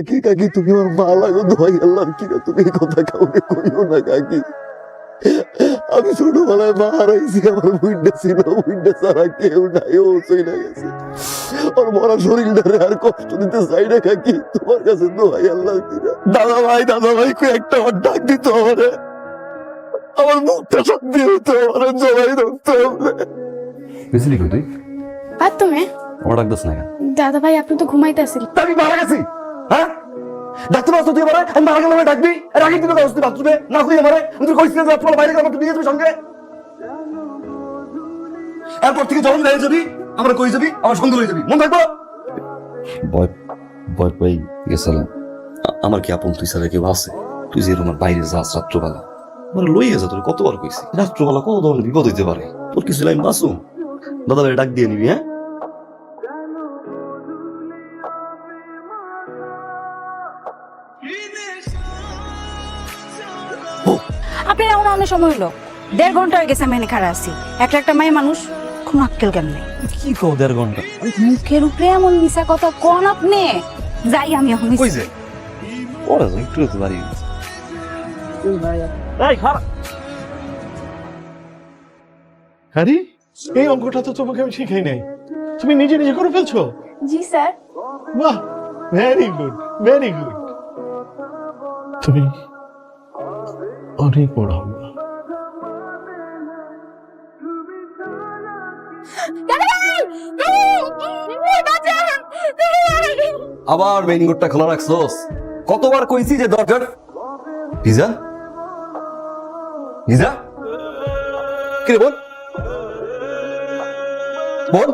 কি কাকি তুমি আমার মা লাগো দোয়াই আল্লাহ কি না তুমি এই কথা কাউকে কইও না কাকি আমি ছোটবেলায় মা হারাইছি আমার বুইন্ডা ছিল বুইন্ডা ছাড়া কেউ নাই ও চলে গেছে ওর মরা শরীরটারে আর কষ্ট দিতে চাই না কাকি তোমার কাছে দোয়াই আল্লাহ কি না দাদা ভাই দাদা ভাই কই একটা আমার ডাক দিত আমারে আমার মুখটা শান্তি হতো আমার জবাই ধরতে গেছিলি কই তুই বাথরুমে আমার ডাক দাস না কেন দাদা ভাই আপনি তো ঘুমাইতেছেন আমি মারা গেছি হ্যাঁ? ডাক্তার আসতো তুই আমারে, আমি মারা গেলাম ডাকবি? এর আগে দিন আসতে বাথরুমে না কই আমারে, আমি তো কইছিলাম যে আপনার বাইরে গেলাম নিয়ে যাবি সঙ্গে। এরপর থেকে যখন বাইরে যাবি, আমরা কই যাবি, আমার সঙ্গে লয়ে যাবি। মন থাকব? ভয় ভয় পাই গেছিলাম। আমার কি আপন তুই ছাড়া কেউ আছে? তুই যে আমার বাইরে যাস রাত্রবেলা, আমার লইয়া যা তোর কতবার কইছি? রাত্রবেলা কত ধরনের বিপদ হইতে পারে? তোর কিছু আমি বাসুম দাদা ভাই ডাক দিয়ে নিবি হ্যাঁ? অনেক সময় হলো। দেড় ঘণ্টা হয়ে গেছে আমি এখানে খাড়া আছি। একটা একটা মেয়ে মানুষ কোনো আক্কেল কেন নেই কি কও দেড় ঘণ্টা? মুখের উপরে এমন মিশা কথা কোন আপনি? যাই আমি এখন কই যে? ওরা তো একটু তো বাড়ি। আরে এই অঙ্কটা তো তোমাকে আমি শিখাই নাই। তুমি নিজে নিজে করে ফেলছো? জি স্যার। বাহ ভেরি গুড ভেরি গুড তুমি অনেক বড় হবে। আবার মেইন গেটটা খোলা রাখছোস। কতবার কইছি যে দরকার? ভিজা ভিজা কি বল বল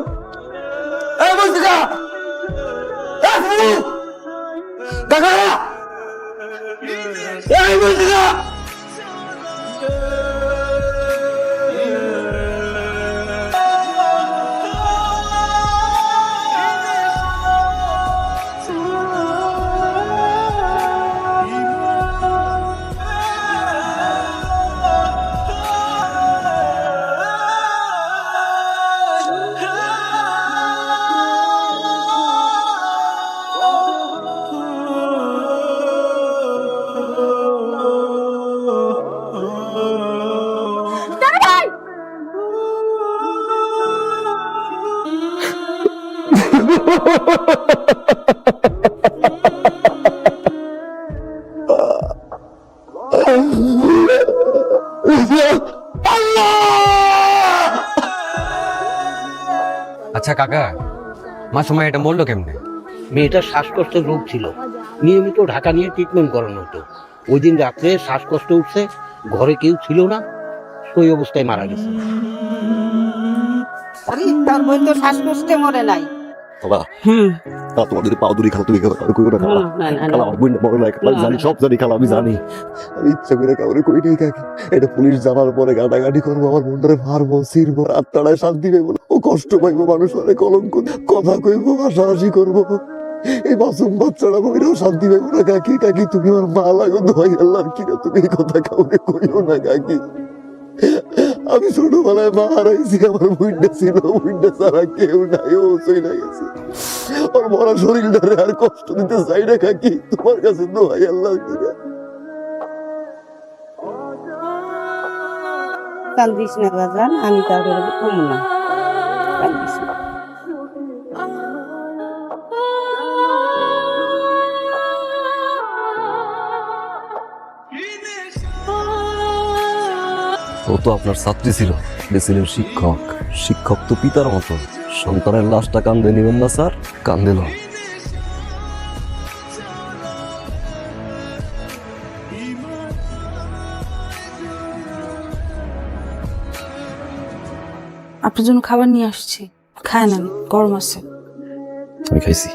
এই বল কাকা! এই ফুলু! আচ্ছা কাকা মা সময় এটা বলল কেমনে? মেয়েটার শ্বাসকষ্টের রোগ ছিল। নিয়মিত ঢাকা নিয়ে ট্রিটমেন্ট করানো হতো। ওই দিন রাত্রে শ্বাসকষ্ট উঠছে ঘরে কেউ ছিল না সেই অবস্থায় মারা গেছে। তার বোন তো শ্বাসকষ্টে মরে নাই। আমি ইচ্ছা করে কাউরে কই নাই এটা পুলিশ জানার পরে গাটাগাটি করব আমার মনটারে মারবো আত্মাটায় শান্তি পাইবো। ও কষ্ট পাইবো মানুষ মানে কলঙ্ক কথা কইবো হাসাহাসি করব। এই মাসুম বাচ্চারা বইরেও শান্তি পাইবো না কাকি কাকি তুমি আমার মা লাগো দোয়াই আল্লাহ কি না তুমি এই কথা কাউকে কইও না কাকি। আমি ছোটবেলায় মা হারাইছি আমার বুইন্ডা ছিল বুইন্ডা ছাড়া কেউ নাই, ও চলে গেছে ওর মরা শরীরটারে আর কষ্ট দিতে চাই না কাকি, তোমার কাছে দোয়াই আল্লাহ না কান্দিস না বাজান, আমি তারপরে কম না। কান্দিস ও তো আপনার ছাত্রী ছিল। ছিলেন শিক্ষক। শিক্ষক তো পিতার মতো। সন্তানের লাশটা কান্দে নিবেন না স্যার। কান্দে আপনার জন্য খাবার নিয়ে আসছি। খায় না গরম আছে। আমি খাইছি।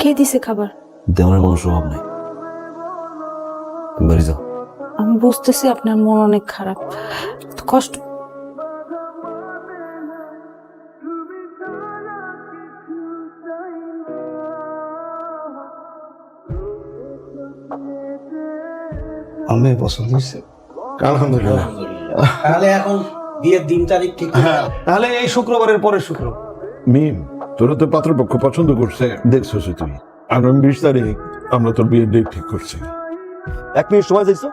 কে দিছে খাবার? দেওয়ার মানুষ অভাব নাই। বাড়ি যাও। আমি বুঝতেছি আপনার মন অনেক খারাপ। কষ্ট আমি পছন্দ হয়েছে। আলহামদুলিল্লাহ। তাহলে এখন বিয়ের দিন তারিখ ঠিক হ্যাঁ তাহলে এই শুক্রবারের পরে শুক্রবার। মিম তোরা তো পাত্রপক্ষ পছন্দ করছে। দেখছ তুই আগামী বিশ তারিখ আমরা তোর বিয়ের ডেট ঠিক করছি। এক মিনিট সময় চাইছো?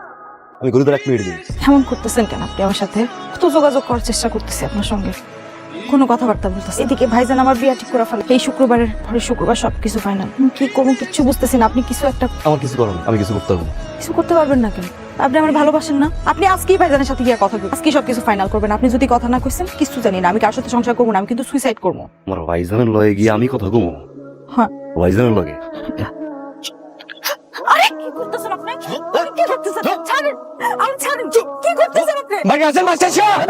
আমি গরিবের এক মিনিট দিই। এমন করতেছেন কেন আপনি আমার সাথে? কত যোগাযোগ করার চেষ্টা করতেছি আপনার সঙ্গে। কোনো কথাবার্তা বলতেছি এদিকে ভাইজান আমার বিয়া ঠিক করে ফেলে। এই শুক্রবারের পরে শুক্রবার সবকিছু ফাইনাল কি করব? কিচ্ছু বুঝতেছি না। আপনি কিছু একটা আমার কিছু করার নেই, আমি কিছু করতে পারব কিছু করতে পারবেন না কেন? আপনি আমার ভালোবাসেন না। আপনি আজকেই ভাইজানের সাথে গিয়ে কথা বলবেন আজকেই সবকিছু ফাইনাল করবেন। আপনি যদি কথা না কইছেন কিছু জানি না। আমি কার সাথে সংসার করব না। আমি কিন্তু সুইসাইড করব। আমার ভাইজানের লয়ে গিয়ে আমি কথা কমো? হ্যাঁ। ভাইজানের লগে? আরে! কি করতেছেন আপনি আরে, ছাড়েন ছাড়েন কি করতেছেন আপনি ভাই আছেন মাস্টার সাহেব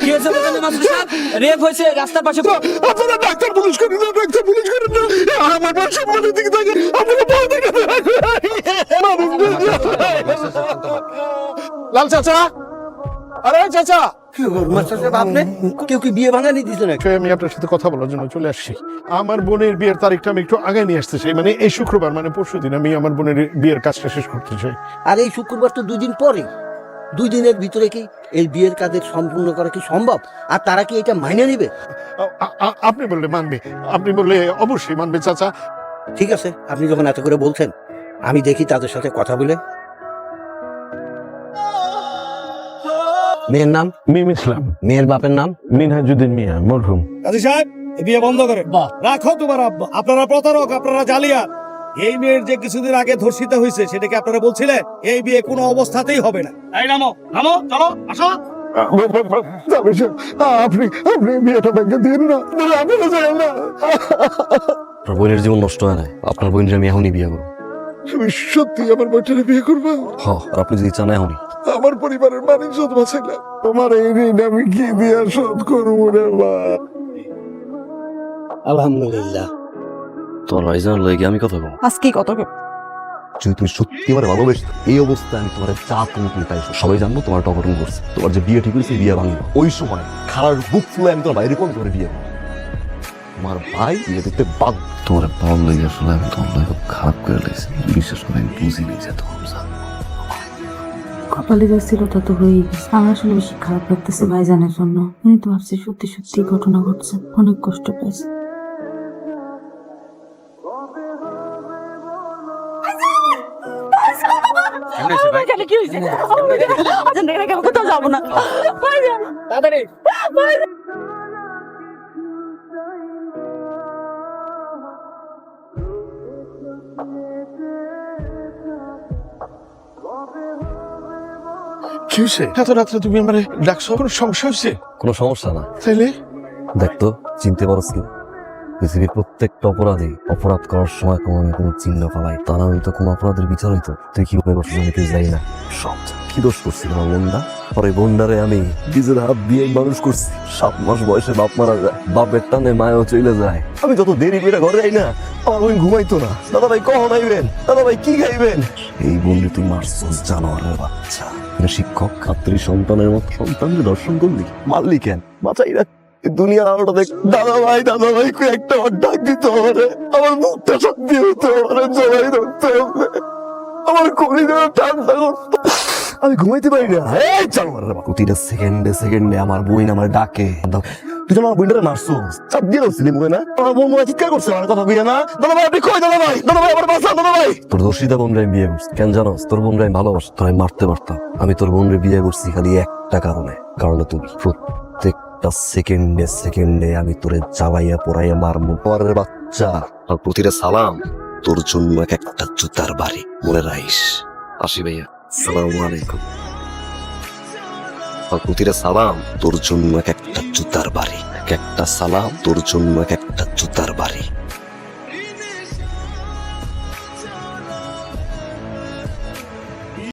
কি হয়েছে বলেন মাস্টার সাহেব রেপ হয়েছে রাস্তার পাশে আপনারা ডাক্তার পুলিশ করেন না ডাক্তার পুলিশ করেন না আমার বাসা আমাদের দিকে থাকে আপনারা বড় দিকে লাল চাচা আরে চাচা মাস্টার সাহেব আপনি কেউ কি বিয়ে ভাঙানি দিয়েছে নাকি? আমি আপনার সাথে কথা বলার জন্য চলে আসছি। আমার বোনের বিয়ের তারিখটা আমি একটু আগে নিয়ে আসতে চাই মানে এই শুক্রবার মানে পরশু দিন আমি আমার বোনের বিয়ের কাজটা শেষ করতে চাই। আর এই শুক্রবার তো দুই দিন পরে। দুই দিনের ভিতরে কি এই বিয়ের কাজের সম্পূর্ণ করা কি সম্ভব? আর তারা কি এটা মাইনে নিবে? আপনি বললে মানবে আপনি বললে অবশ্যই মানবে চাচা। ঠিক আছে আপনি যখন এত করে বলছেন আমি দেখি তাদের সাথে কথা বলে মেয়ের নাম? মিম ইসলাম। মেয়ের বাপের নাম? মিনহাজুদ্দিন মিয়া মরহুম। কাজী সাহেব এই বিয়ে বন্ধ করে রাখো তোমার আব্বা। আপনারা প্রতারক আপনারা জালিয়াত। এই মেয়ের যে কিছুদিন আগে ধর্ষিত হয়েছে সেটাকে আপনারা বলছিলেন এই বিয়ে কোনো অবস্থাতেই হবে না। এই নামো নামো চলো আসো। আপনি আপনি বিয়েটা ব্যাংকে দিন না না, আপনারা না আপনার বোনের জীবন নষ্ট হয় না আপনার বোনের আমি এখনই বিয়ে করব। তুমি সত্যি আমার বইটারে বিয়ে করবা? আর আপনি যদি চান এখনই। আমার পরিবারের মানিক শোধ বাঁচাইলাম। তোমার এই ঋণ আমি কি দিয়া শোধ করব রে মা? আলহামদুলিল্লাহ। তোমার ভাইজানের লয়ে গিয়ে আমি কথা কম আজকেই কত যদি তুমি সত্যি আমার ভালোবেসে এই অবস্থায় আমি তোমার চা তুমি তাই সবাই জানব তোমার অঘটন করছে তোমার যে বিয়ে ঠিক হয়েছে বিয়ে ভাঙবো ওই সময় খারার বুক ফুলে আমি তোমার বাইরে কোন করে বিয়ে তোমার ভাই বিয়ে দেখতে বাধ্য। তোমার পাওয়ার লেগে আসলে আমি তোমার খুব খারাপ করে লেগেছি বিশেষ করে আমি বুঝিনি যে জানো। কপালে যা ছিল তা তো হয়েই গেছে আমার আসলে বেশি খারাপ লাগতেছে ভাইজানের জন্য আমি তো ভাবছি সত্যি সত্যি ঘটনা ঘটছে অনেক কষ্ট পাইছে কি হয়েছে কোথাও যাব না কি হয়েছে এত রাত্রে তুমি আমার ডাকছো? কোনো সমস্যা হয়েছে কোনো সমস্যা না। তাইলে? দেখতো চিনতে পারস কি? পৃথিবীর প্রত্যেকটা অপরাধী অপরাধ করার সময় কোনো না কোনো চিহ্ন ফেলাই। তা না হয়তো কোনো অপরাধের বিচার হইতো। তুই কি করে করছিস আমি কেউ যাই না। সব কি দোষ করছিল আমার বোনটা পরে বোনটারে আমি নিজের হাত দিয়ে মানুষ করছি। সাত মাস বয়সে বাপ মারা যায়। বাপের টানে মায়ও চলে যায়। আমি যত দেরি করে ঘরে যাই না আমার বোন ঘুমাইতো না। দাদা ভাই কখন আইবেন? দাদা ভাই কি খাইবেন? এই বোনকে তুই মারছস জানোয়ারের বাচ্চা। শিক্ষক, ছাত্রী, সন্তানের মতো সন্তানকে দর্শন করলি। মারলি কেন? বাঁচাই রাখ দুনিয়ার আলোটা দেখ। দাদা ভাই দাদা ভাই কই একটা আমার ডাক দিতে হবে। আমার মুখটা শক্তি হতে হবে জড়াই ধরতে হবে। আমার কলি ঠান্ডা করতো আমি ঘুমাইতে পারি না। এই জানোয়ার রে প্রতিটা সেকেন্ডে সেকেন্ডে আমার বইন আমার ডাকে। তুই আমার বইনটারে মারছো চাপ দিয়ে ধরছিলি মুখে না আমার বোন মনে চিৎকার করছে আমার কথা কইয়া না। দাদা ভাই আপনি কই দাদা ভাই? দাদা ভাই আমার বাঁচা দাদা ভাই। তোর দর্শিতা বোন আমি বিয়ে করছি। কেন জানো তোর বোন আমি ভালোবাসি তোর আমি মারতে পারতাম। আমি তোর বোন বিয়ে করছি খালি একটা কারণে। কারণে তুমি প্রত্যেকটা সেকেন্ডে সেকেন্ডে আমি তোরে চাবাইয়া পোড়াইয়া মারবো। পরের বাচ্চা। আর প্রতিটা সালাম তোর জন্য এক একটা জুতার বাড়ি। মনে রাইস আসি ভাইয়া। সালাম আলাইকুম। আর সালাম তোর জন্য এক একটা জুতার বাড়ি, এক একটা সালাম তোর জন্য এক একটা জুতার বাড়ি।